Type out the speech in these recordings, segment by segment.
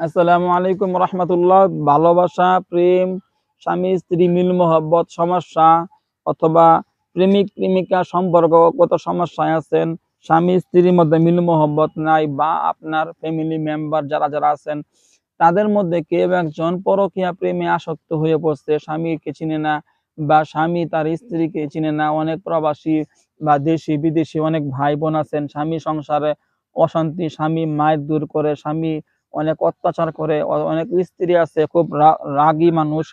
আসসালামু আলাইকুম রহমতুল্লাহ। ভালোবাসা, প্রেম, স্বামী, স্ত্রী, মিল, মোহব্বত, সমস্যা অথবা প্রেমিক, প্রেমিকা সম্পর্কগত সমস্যায় আছেন, স্বামী, স্ত্রীর মধ্যে মিল, মোহব্বত নাই বা আপনার ফ্যামিলি মেম্বার যারা যারা আছেন, তাদের মধ্যে কেউ একজন পরকীয়া প্রেমে আসক্ত হয়ে পড়ছে, স্বামীকে চিনে না বা স্বামী তার স্ত্রীকে চিনে না। অনেক প্রবাসী বা দেশি, বিদেশি অনেক ভাই বোন আছেন, স্বামী সংসারে অশান্তি, স্বামী মায়ের দূর করে, স্বামী অনেক অত্যাচার করে অনেক স্ত্রী আছে, খুব রাগী মানুষ,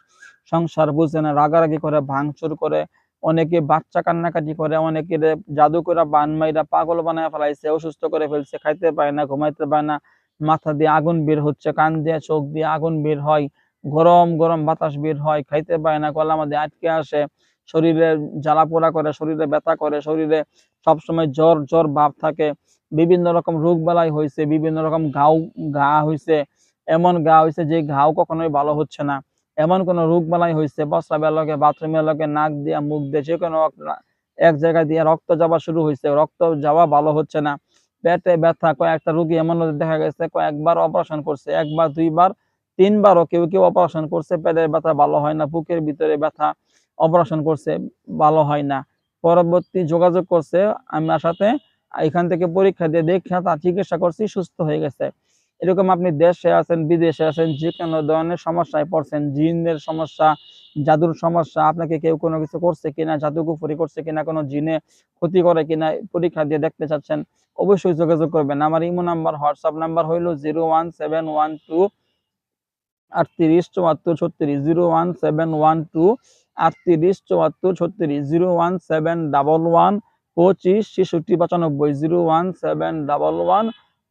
সংসার বুঝে না, রাগারাগি করে, ভাঙচুর করে, অনেকে বাচ্চা কান্নাকাটি করে অনেকে জাদু করে বান মাইরা পাগল বানায় ফেলাইছে, অসুস্থ করে ফেলছে, খাইতে পায় না, ঘুমাইতে পায় না, মাথা দিয়ে আগুন বের হচ্ছে, কান দিয়ে, চোখ দিয়ে আগুন বের হয়, গরম গরম বাতাস বের হয়, খাইতে পায় না, গলা মধ্যে আটকে আসে শরীরে জ্বালা পোড়া করে, শরীরে ব্যথা করে, শরীরে সবসময় জ্বর জ্বর ভাব থাকে। বিভিন্ন রকম রোগ বালাই হয়েছে বিভিন্ন রকম ঘাও ঘা হয়েছে এমন ঘা হয়েছে যে ঘাও কখনোই ভালো হচ্ছে না। এমন কোন রোগ বালাই হয়েছে প্রস্রাবের লগে বাথরুমের লগে নাক দিয়া, মুখ দিয়ে, যে কোনো এক- এক জায়গা দিয়ে রক্ত যাওয়া শুরু হয়েছে রক্ত যাওয়া ভালো হচ্ছে না। পেটে ব্যথা, কয়েকটা রুগী এমন দেখা গেছে, কয়েকবার অপারেশন করছে। একবার, দুইবার, তিনবারও কেউ কেউ অপারেশন করছে। পেটের ব্যথা ভালো হয় না, বুকের ভিতরে ব্যথা অপারেশন করছে, ভালো হয় না। পরবর্তী যোগাযোগ করছে, আমার সাথে এখান থেকে পরীক্ষা দিয়ে দেখে তার চিকিৎসা করছি, সুস্থ হয়ে গেছে। এরকম আপনি দেশে আছেন, বিদেশে আছেন, যে কোনো ধরনের সমস্যায় পড়ছেন, জিনের সমস্যা, জাদুর সমস্যা, আপনাকে কেউ কোনো কিছু করছে কিনা, জাদুকুফুরি করছে কিনা, কোনো জিনে ক্ষতি করে কিনা, পরীক্ষা দিয়ে দেখতে চাচ্ছেন, অবশ্যই যোগাযোগ করবেন। আমার ইমো নাম্বার, হোয়াটসঅ্যাপ নাম্বার হইল zero one seven one two আটত্রিশ, চুয়াত্তর, ছত্রিশ, zero one seven one two, আটত্রিশ, চুয়াত্তর, ছত্রিশ, zero one seven double one, পঁচিশ, ছেষট্টি, পঁচানব্বই, zero one seven double one,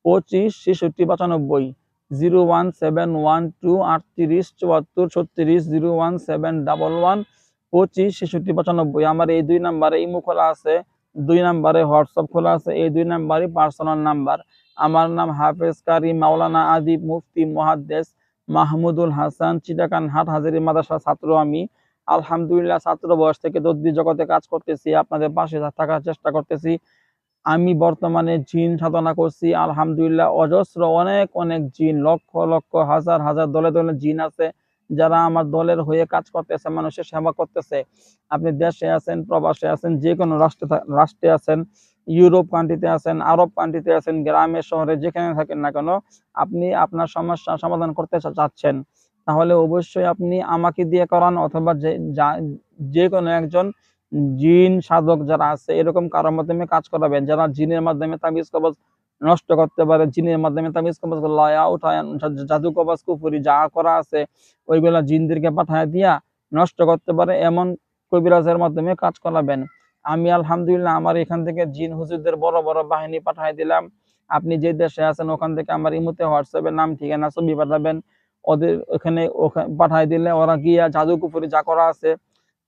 পঁচিশ, ছেষট্টি, পঁচানব্বই, zero one seven one two, আটত্রিশ, চুয়াত্তর, ছত্রিশ, zero one seven double one, পঁচিশ, ছেষট্টি, পঁচানব্বই, আমার এই দুই নাম্বারে ইমো খোলা আছে, দুই নাম্বারে হোয়াটসঅ্যাপ খোলা আছে, এই দুই নাম্বারই পার্সোনাল নাম্বার, আমার নাম হাফেজ কারি, মাওলানা আদিব মুফতি মহাদ্দেশ মাহমুদুল হাসান চিটাকান হাট হাজারি মাদ্রাসার ছাত্র আমি। আলহামদুলিল্লাহ, ছাত্র বয়স থেকে তদ্বির জগতে কাজ করতেছি, আপনাদের পাশে থাকার চেষ্টা করতেছি। আমি বর্তমানে জিন সাধনা করছি, আলহামদুলিল্লাহ, অজস্র অনেক অনেক জিন, লক্ষ লক্ষ, হাজার হাজার, দলে দলে জিন আছে, যারা আমার দলের হয়ে কাজ করতেছে, মানুষের সেবা করতেছে। আপনি দেশে আছেন, প্রবাসে আছেন যে কোনো রাষ্ট্রে রাষ্ট্রে আছেন ইউরোপ কান্ট্রিতে আছেন, আরব কান্ট্রিতে আছেন গ্রামে শহরে যেখানে থাকেন না কেন, আপনি আপনার সমস্যা সমাধান করতে চাচ্ছেন। তাহলে অবশ্যই আপনি আমাকে দিয়ে করান অথবা যে কোনো একজন জিন সাধক যারা আছে, এরকম কারোর মাধ্যমে কাজ করাবেন। যারা জিনের মাধ্যমে তাবিজ কবজ নষ্ট করতে পারে, জিনের মাধ্যমে তামিজ কবজ লয়া উঠায় জাদু কবজ, কুফুরি, যা করা আছে, ওইগুলা জিনদেরকে পাঠায় দিয়া নষ্ট করতে পারে, এমন কবিরাজের মাধ্যমে কাজ করাবেন। আমি আলহামদুলিল্লাহ আমার এখান থেকে জিন হুজুরদের বড় বড় বাহিনী পাঠায় দিলাম আপনি যে দেশে আছেন, ওখান থেকে আমার ইমুতে হোয়াটসঅ্যাপে নাম, ঠিকানা, ছবি পাঠাবেন ওদের ওখানে পাঠায় দিলে ওরা গিয়া জাদু কুফুরি যা করা আছে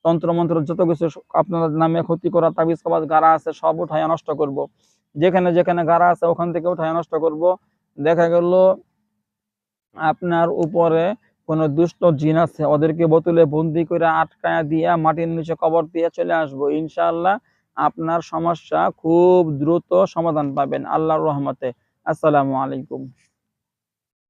তন্ত্র মন্ত্র যত কিছু আপনার নামে ক্ষতি করা, তাবিজ কবাজ গাড়া আছে, সব উঠায় নষ্ট করব। যেখানে যেখানে গাড়া আছে, ওখান থেকে উঠায় নষ্ট করব। দেখা গেল, আপনার উপরে কোনো দুষ্ট জিন আছে, ওদেরকে বোতলে বন্দি করে আটকায়া দিয়া মাটির নিচে কবর দিয়ে চলে আসব। ইনশাআল্লাহ আপনার সমস্যা খুব দ্রুত সমাধান পাবেন। আল্লাহর রহমতে। আসসালামু আলাইকুম।